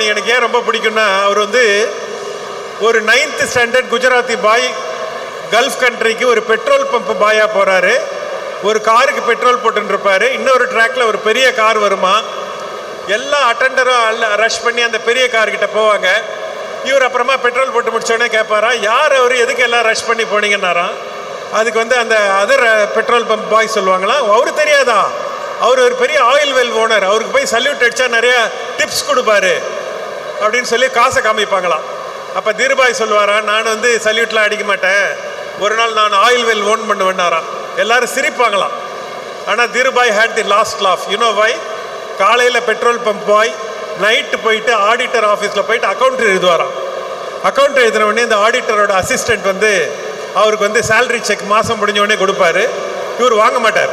அம்பானி எனக்கு ஏன் ரொம்ப பிடிக்கும்னா அவர் வந்து ஒரு ninth standard Gujarati boy gulf கண்ட்ரிக்கு ஒரு பெட்ரோல் பம்ப் பாயாக போகிறாரு ஒரு காருக்கு பெட்ரோல் போட்டுருப்பாரு இன்னொரு ட்ராக்ல ஒரு பெரிய கார் வருமா? எல்லா அட்டண்டரும் அல்ல ரஷ் பண்ணி அந்த பெரிய கார்கிட்ட போவாங்க. இவர் அப்புறமா பெட்ரோல் போட்டு முடிச்சோடனே கேட்பாரா யார் அவர்? எதுக்கு எல்லாம் ரஷ் பண்ணி போனீங்கன்னாராம்? அதுக்கு வந்து அந்த அதர் பெட்ரோல் பம்ப் பாய் சொல்லுவாங்களா அவரு தெரியாதா? அவர் ஒரு பெரிய ஆயில் வெல் ஓனர் அவருக்கு போய் சல்யூட் அடிச்சா நிறையா டிப்ஸ் கொடுப்பாரு. அப்படின்னு சொல்லி காசை காமிப்பாங்களாம். அப்போ தீர்பாய் சொல்லுவாரா நான் வந்து சல்யூட்லாம் அடிக்க மாட்டேன். ஒரு நாள் நான் ஆயில் வெல் ஓன் பண்ணுவேன்னாராம். எல்லாரும் சிரிப்பாங்களாம். ஆனால் Dhirubhai had the last laugh you know why காலையில் பெட்ரோல் பம்ப் பாய் நைட்டு போயிட்டு ஆடிட்டர் ஆஃபீஸில் போயிட்டு அக்கௌண்ட் எழுதுவாராம். அக்கௌண்ட் எழுதின உடனே இந்த ஆடிட்டரோட அசிஸ்டண்ட் வந்து அவருக்கு வந்து சேலரி செக் மாதம் முடிஞ்ச உடனே கொடுப்பாரு. இவர் வாங்க மாட்டார்.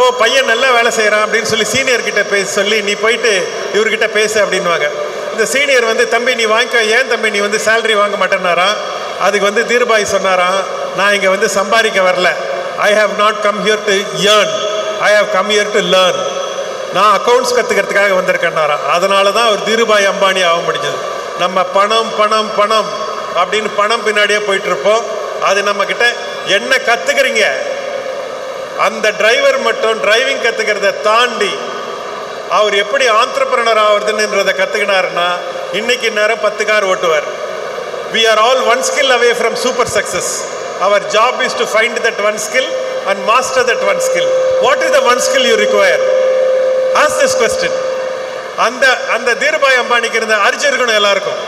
ஓ பையன் நல்லா வேலை செய்கிறான் அப்படின்னு சொல்லி சீனியர்கிட்ட பேச சொல்லி நீ போயிட்டு இவர்கிட்ட பேசு அப்படின்வாங்க இந்த சீனியர் வந்து தம்பி நீ வாங்கிக்க. ஏன் தம்பி நீ வந்து சேலரி வாங்க மாட்டேன்னாராம். அதுக்கு வந்து தீர்பாய் சொன்னாராம். நான் இங்கே வந்து சம்பாதிக்க வரல. I have not come here to earn I have come here to learn நான் அக்கௌண்ட்ஸ் கற்றுக்கிறதுக்காக வந்திருக்கேன்னாராம். அதனால தான் அவர் தீருபாய் அம்பானி ஆக முடிஞ்சது. நம்ம பணம் பணம் பணம் அப்படின்னு பணம் பின்னாடியே போயிட்டு இருப்போம் அது நம்மக்கிட்ட என்ன கற்றுக்கிறீங்க அந்த டிரைவர் மட்டும் டிரைவிங் கற்றுக்கிறத தாண்டி அவர் எப்படி ஆண்டர்பிரனர் ஆகுறதுன்றதை கற்றுக்கினாருன்னா இன்னைக்கு நேரம் பத்து car ஓட்டுவார். We are all one skill away from super success our job is to find that one skill and master that one skill what is the one skill you require as this question அந்த அந்த தீர்பாய் அம்பானிக்கு இருந்த அரிஜி இருக்கணும் எல்லாருக்கும்.